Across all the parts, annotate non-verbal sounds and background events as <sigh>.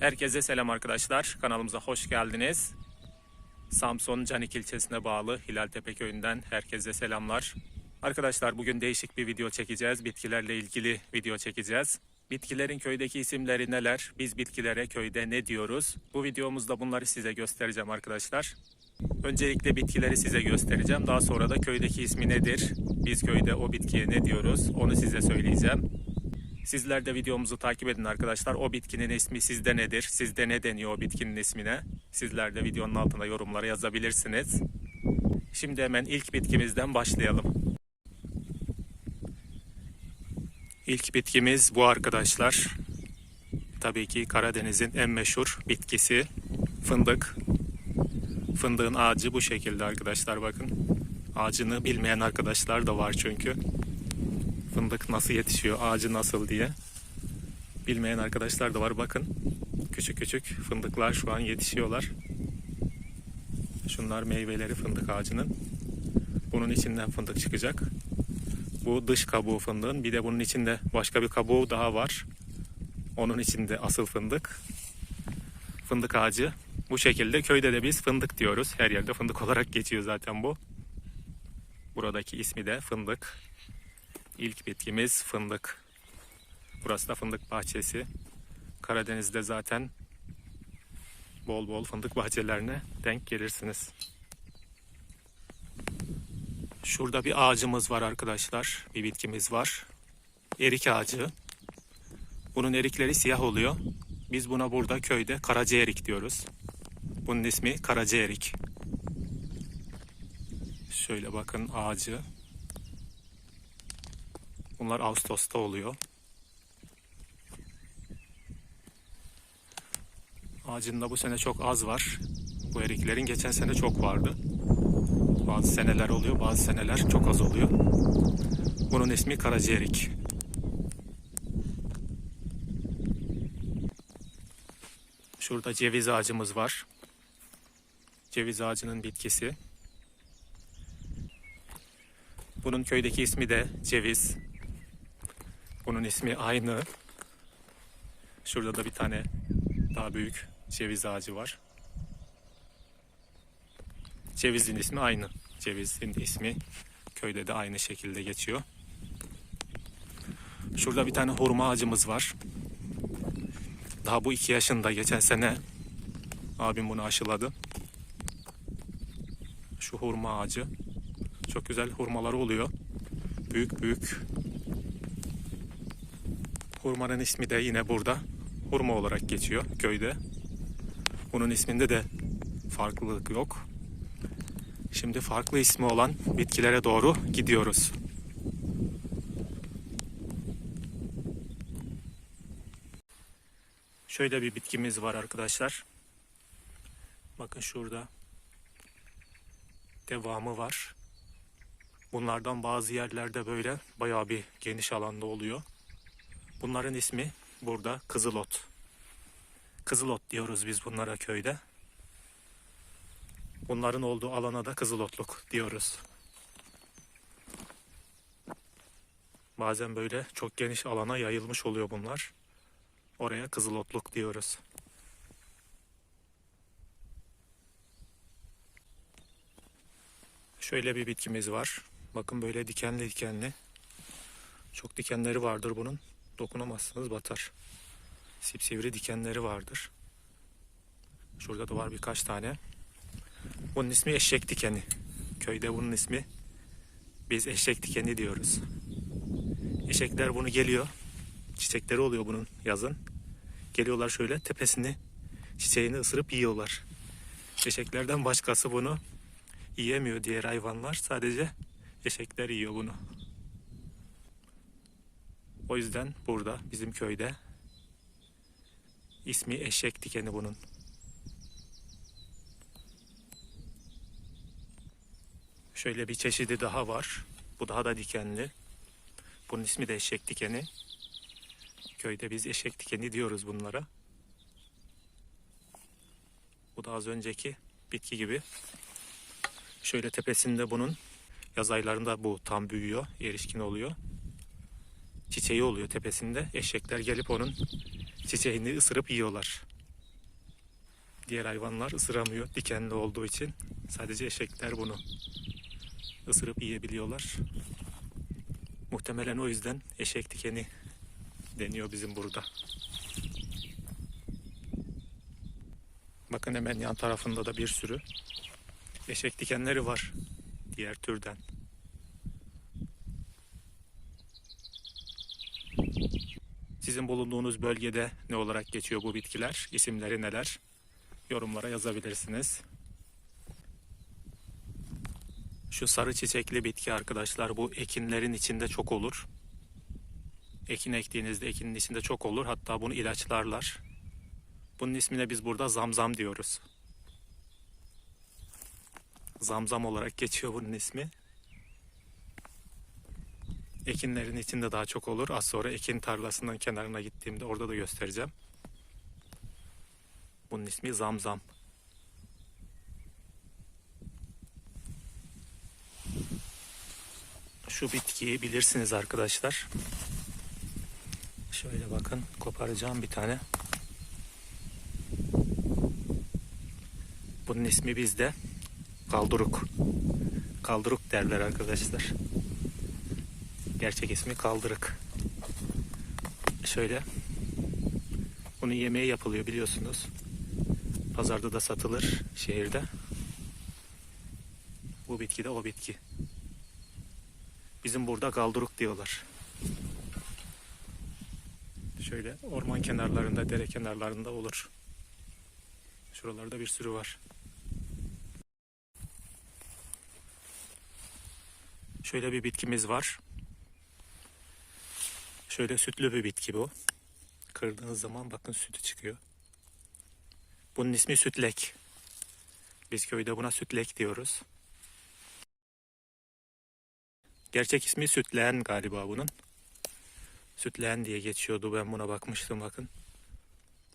Herkese selam arkadaşlar. Kanalımıza hoş geldiniz. Samsun Canik ilçesine bağlı Hilaltepe köyünden herkese selamlar. Arkadaşlar bugün değişik bir video çekeceğiz. Bitkilerle ilgili video çekeceğiz. Bitkilerin köydeki isimleri neler? Biz bitkilere köyde ne diyoruz? Bu videomuzda bunları size göstereceğim arkadaşlar. Öncelikle bitkileri size göstereceğim. Daha sonra da köydeki ismi nedir? Biz köyde o bitkiye ne diyoruz? Onu size söyleyeceğim. Sizler de videomuzu takip edin arkadaşlar. O bitkinin ismi sizde nedir? Sizde ne deniyor o bitkinin ismine? Sizler de videonun altına yorumlara yazabilirsiniz. Şimdi hemen ilk bitkimizden başlayalım. İlk bitkimiz bu arkadaşlar. Tabii ki Karadeniz'in en meşhur bitkisi fındık. Fındığın ağacı bu şekilde arkadaşlar bakın. Ağacını bilmeyen arkadaşlar da var çünkü fındık nasıl yetişiyor, ağacı nasıl diye bilmeyen arkadaşlar da var. Bakın küçük küçük fındıklar şu an yetişiyorlar. Şunlar meyveleri fındık ağacının. Bunun içinden fındık çıkacak. Bu dış kabuğu fındığın. Bir de bunun içinde başka bir kabuğu daha var. Onun içinde asıl fındık. Fındık ağacı. Bu şekilde köyde de biz fındık diyoruz. Her yerde fındık <laughs> olarak geçiyor zaten bu. Buradaki ismi de fındık. İlk bitkimiz fındık. Burası da fındık bahçesi. Karadeniz'de zaten bol bol fındık bahçelerine denk gelirsiniz. Şurada bir ağacımız var arkadaşlar. Bir bitkimiz var. Erik ağacı. Bunun erikleri siyah oluyor. Biz buna burada köyde karaca erik diyoruz. Bunun ismi karaca erik. Şöyle bakın ağacı. Bunlar Ağustos'ta oluyor. Ağacında bu sene çok az var. Bu eriklerin geçen sene çok vardı. Bazı seneler oluyor, bazı seneler çok az oluyor. Bunun ismi karaca erik. Şurada ceviz ağacımız var. Ceviz ağacının bitkisi. Bunun köydeki ismi de ceviz. Bunun ismi aynı. Şurada da bir tane daha büyük ceviz ağacı var. Cevizin ismi aynı. Cevizin ismi köyde de aynı şekilde geçiyor. Şurada bir tane hurma ağacımız var. Daha bu iki yaşında geçen sene abim bunu aşıladı. Şu hurma ağacı. Çok güzel hurmaları oluyor. Büyük büyük Hurmanın ismi de yine burada hurma olarak geçiyor köyde. Bunun isminde de farklılık yok. Şimdi farklı ismi olan bitkilere doğru gidiyoruz. Şöyle bir bitkimiz var arkadaşlar. Bakın şurada devamı var. Bunlardan bazı yerlerde böyle bayağı bir geniş alanda oluyor. Bunların ismi burada kızılot. Kızılot diyoruz biz bunlara köyde. Bunların olduğu alana da kızılotluk diyoruz. Bazen böyle çok geniş alana yayılmış oluyor bunlar. Oraya kızılotluk diyoruz. Şöyle bir bitkimiz var. Bakın böyle dikenli dikenli. Çok dikenleri vardır bunun dokunamazsınız batar. Sipsivri dikenleri vardır. Şurada da var birkaç tane. Bunun ismi eşek dikeni. Köyde bunun ismi biz eşek dikeni diyoruz. Eşekler bunu geliyor. Çiçekleri oluyor bunun yazın. Geliyorlar şöyle tepesini çiçeğini ısırıp yiyorlar. Eşeklerden başkası bunu yiyemiyor diğer hayvanlar. Sadece eşekler yiyor bunu. O yüzden burada bizim köyde ismi eşek dikeni bunun. Şöyle bir çeşidi daha var. Bu daha da dikenli. Bunun ismi de eşek dikeni. Köyde biz eşek dikeni diyoruz bunlara. Bu da az önceki bitki gibi. Şöyle tepesinde bunun yaz aylarında bu tam büyüyor, erişkin oluyor çiçeği oluyor tepesinde. Eşekler gelip onun çiçeğini ısırıp yiyorlar. Diğer hayvanlar ısıramıyor dikenli olduğu için. Sadece eşekler bunu ısırıp yiyebiliyorlar. Muhtemelen o yüzden eşek dikeni deniyor bizim burada. Bakın hemen yan tarafında da bir sürü eşek dikenleri var diğer türden. Sizin bulunduğunuz bölgede ne olarak geçiyor bu bitkiler? İsimleri neler? Yorumlara yazabilirsiniz. Şu sarı çiçekli bitki arkadaşlar bu ekinlerin içinde çok olur. Ekin ektiğinizde ekinin içinde çok olur. Hatta bunu ilaçlarlar. Bunun ismine biz burada zamzam diyoruz. Zamzam olarak geçiyor bunun ismi. Ekinlerin içinde daha çok olur. Az sonra ekin tarlasının kenarına gittiğimde orada da göstereceğim. Bunun ismi zamzam. Şu bitkiyi bilirsiniz arkadaşlar. Şöyle bakın koparacağım bir tane. Bunun ismi bizde kalduruk. Kalduruk derler arkadaşlar. Gerçek ismi kaldırık. Şöyle. Bunun yemeği yapılıyor biliyorsunuz. Pazarda da satılır şehirde. Bu bitki de o bitki. Bizim burada kalduruk diyorlar. Şöyle orman kenarlarında, dere kenarlarında olur. Şuralarda bir sürü var. Şöyle bir bitkimiz var. Şöyle sütlü bir bitki bu. Kırdığınız zaman bakın sütü çıkıyor. Bunun ismi sütlek. Biz köyde buna sütlek diyoruz. Gerçek ismi sütleğen galiba bunun. Sütleğen diye geçiyordu. Ben buna bakmıştım bakın.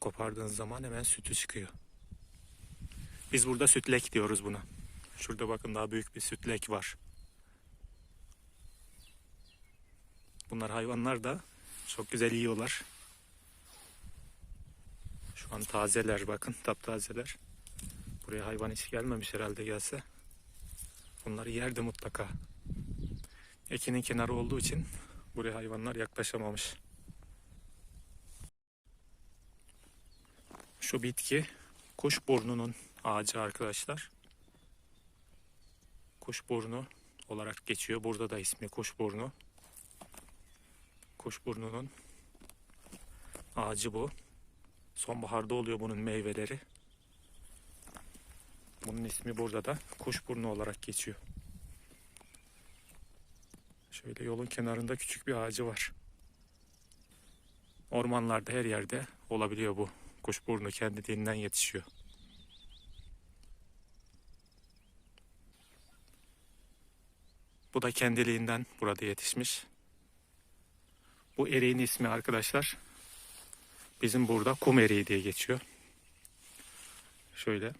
Kopardığınız zaman hemen sütü çıkıyor. Biz burada sütlek diyoruz buna. Şurada bakın daha büyük bir sütlek var. Bunlar hayvanlar da çok güzel yiyorlar. Şu an tazeler bakın taptazeler. Buraya hayvan hiç gelmemiş herhalde gelse. Bunları yerdi mutlaka. Ekinin kenarı olduğu için buraya hayvanlar yaklaşamamış. Şu bitki kuş burnunun ağacı arkadaşlar. Kuş burnu olarak geçiyor. Burada da ismi kuş burnu. Kuş burnunun ağacı bu. Sonbaharda oluyor bunun meyveleri. Bunun ismi burada da kuşburnu olarak geçiyor. Şöyle yolun kenarında küçük bir ağacı var. Ormanlarda her yerde olabiliyor bu. Kuşburnu kendiliğinden yetişiyor. Bu da kendiliğinden burada yetişmiş. Bu eriğin ismi arkadaşlar bizim burada kum eriği diye geçiyor. Şöyle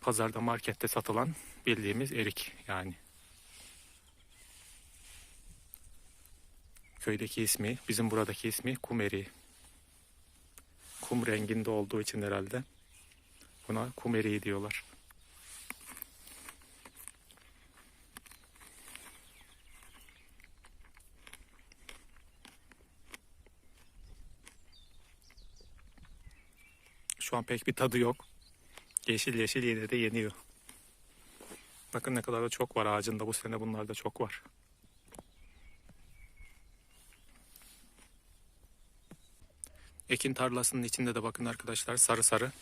pazarda markette satılan bildiğimiz erik yani. Köydeki ismi, bizim buradaki ismi kum eriği. Kum renginde olduğu için herhalde buna kum eriği diyorlar. Şu an pek bir tadı yok. Yeşil yeşil yine de yeniyor. Bakın ne kadar da çok var ağacında bu sene bunlarda çok var. Ekin tarlasının içinde de bakın arkadaşlar sarı sarı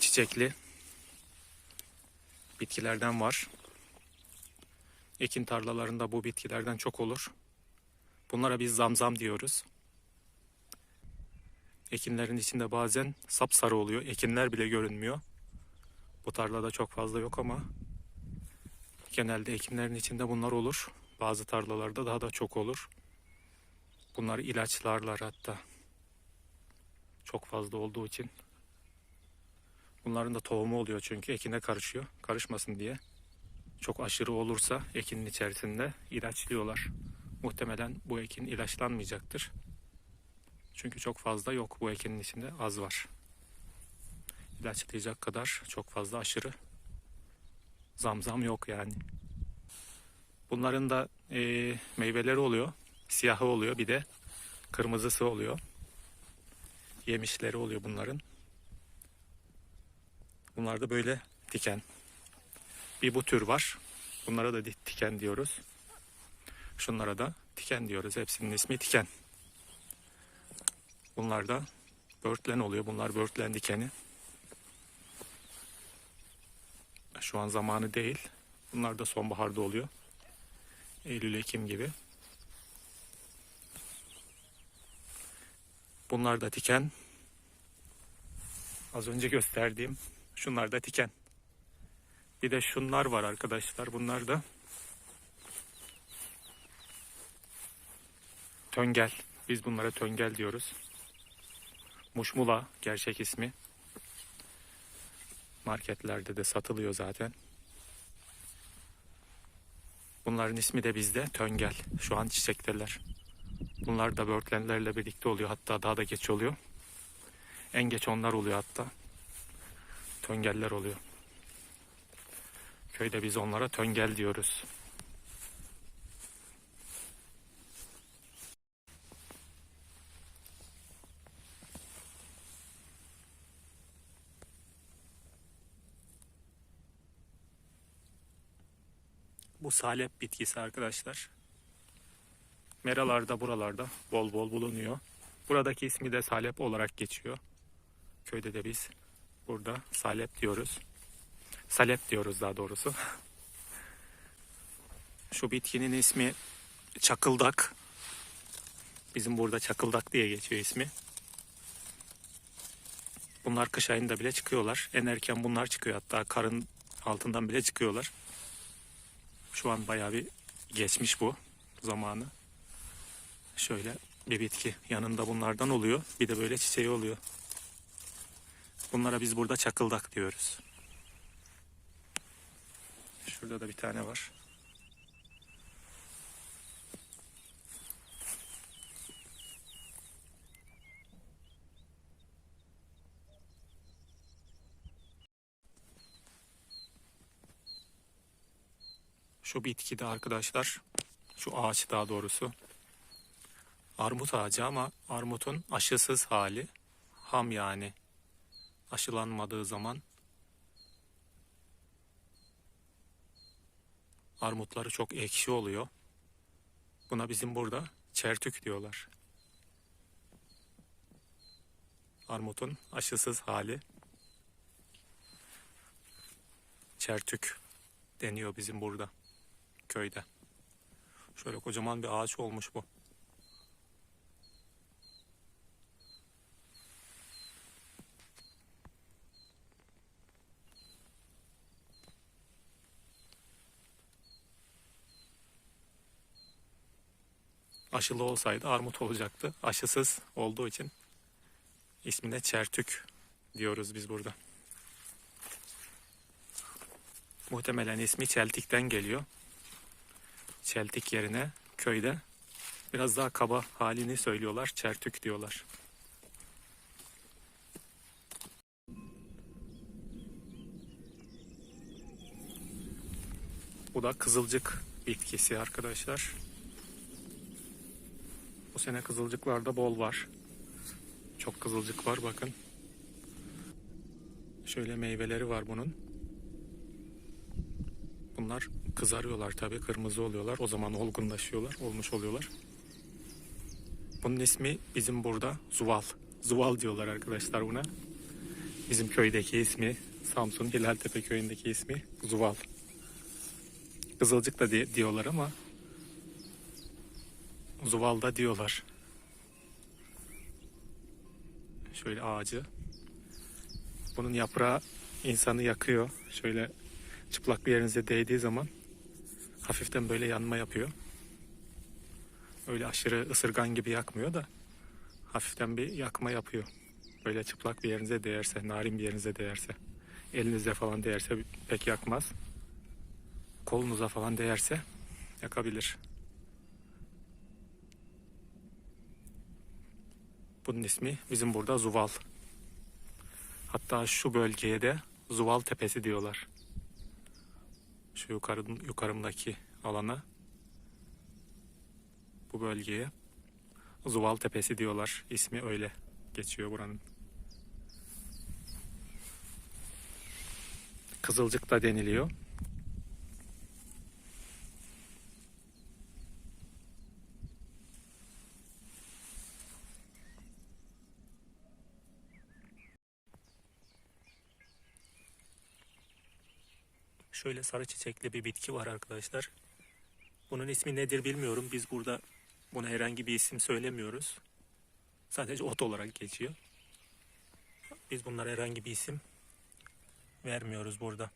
çiçekli bitkilerden var. Ekin tarlalarında bu bitkilerden çok olur. Bunlara biz zamzam diyoruz. Ekinlerin içinde bazen sapsarı oluyor. Ekinler bile görünmüyor. Bu tarlada çok fazla yok ama genelde ekinlerin içinde bunlar olur. Bazı tarlalarda daha da çok olur. Bunları ilaçlarlar hatta. Çok fazla olduğu için. Bunların da tohumu oluyor çünkü ekine karışıyor. Karışmasın diye. Çok aşırı olursa ekinin içerisinde ilaçlıyorlar. Muhtemelen bu ekin ilaçlanmayacaktır. Çünkü çok fazla yok bu ekinin içinde az var. ilaçlayacak kadar çok fazla aşırı zamzam yok yani. Bunların da eee, meyveleri oluyor. Siyahı oluyor bir de kırmızısı oluyor. Yemişleri oluyor bunların. Bunlar da böyle diken. Bir bu tür var. Bunlara da di- tiken diyoruz. Şunlara da tiken diyoruz. Hepsinin ismi tiken. Bunlar da börtlen oluyor. Bunlar börtlen dikeni. Şu an zamanı değil. Bunlar da sonbaharda oluyor. Eylül, Ekim gibi. Bunlar da tiken. Az önce gösterdiğim şunlar da tiken. Bir de şunlar var arkadaşlar. Bunlar da töngel. Biz bunlara töngel diyoruz. Muşmula gerçek ismi. Marketlerde de satılıyor zaten. Bunların ismi de bizde töngel. Şu an çiçekteler. Bunlar da börtlenlerle birlikte oluyor. Hatta daha da geç oluyor. En geç onlar oluyor hatta. Töngeller oluyor. Köyde biz onlara töngel diyoruz. Salep bitkisi arkadaşlar. Meralarda buralarda bol bol bulunuyor. Buradaki ismi de salep olarak geçiyor. Köyde de biz burada salep diyoruz. Salep diyoruz daha doğrusu. <laughs> Şu bitkinin ismi çakıldak. Bizim burada çakıldak diye geçiyor ismi. Bunlar kış ayında bile çıkıyorlar. En erken bunlar çıkıyor hatta karın altından bile çıkıyorlar. Şu an bayağı bir geçmiş bu zamanı. Şöyle bir bitki yanında bunlardan oluyor. Bir de böyle çiçeği oluyor. Bunlara biz burada çakıldak diyoruz. Şurada da bir tane var. Şu bitki de arkadaşlar, şu ağaç daha doğrusu armut ağacı ama armutun aşısız hali, ham yani aşılanmadığı zaman armutları çok ekşi oluyor. Buna bizim burada çertük diyorlar. Armutun aşısız hali çertük deniyor bizim burada köyde. Şöyle kocaman bir ağaç olmuş bu. Aşılı olsaydı armut olacaktı. Aşısız olduğu için ismine çertük diyoruz biz burada. Muhtemelen ismi çeltikten geliyor. Çeltik yerine köyde biraz daha kaba halini söylüyorlar. Çertük diyorlar. Bu da kızılcık bitkisi arkadaşlar. Bu sene kızılcıklarda bol var. Çok kızılcık var bakın. Şöyle meyveleri var bunun. Bunlar kızarıyorlar tabii kırmızı oluyorlar. O zaman olgunlaşıyorlar, olmuş oluyorlar. Bunun ismi bizim burada zuval. Zuval diyorlar arkadaşlar buna. Bizim köydeki ismi Samsun Hilaltepe köyündeki ismi zuval. Kızılcık da di- diyorlar ama zuval da diyorlar. Şöyle ağacı. Bunun yaprağı insanı yakıyor. Şöyle çıplak bir yerinize değdiği zaman hafiften böyle yanma yapıyor. Öyle aşırı ısırgan gibi yakmıyor da hafiften bir yakma yapıyor. Böyle çıplak bir yerinize değerse, narin bir yerinize değerse, elinize falan değerse pek yakmaz. Kolunuza falan değerse yakabilir. Bunun ismi bizim burada zuval. Hatta şu bölgeye de Zuval Tepesi diyorlar. Şu yukarı, yukarımdaki alana bu bölgeye Zuval Tepesi diyorlar. İsmi öyle geçiyor buranın. Kızılcık da deniliyor. Şöyle sarı çiçekli bir bitki var arkadaşlar. Bunun ismi nedir bilmiyorum. Biz burada buna herhangi bir isim söylemiyoruz. Sadece ot olarak geçiyor. Biz bunlara herhangi bir isim vermiyoruz burada.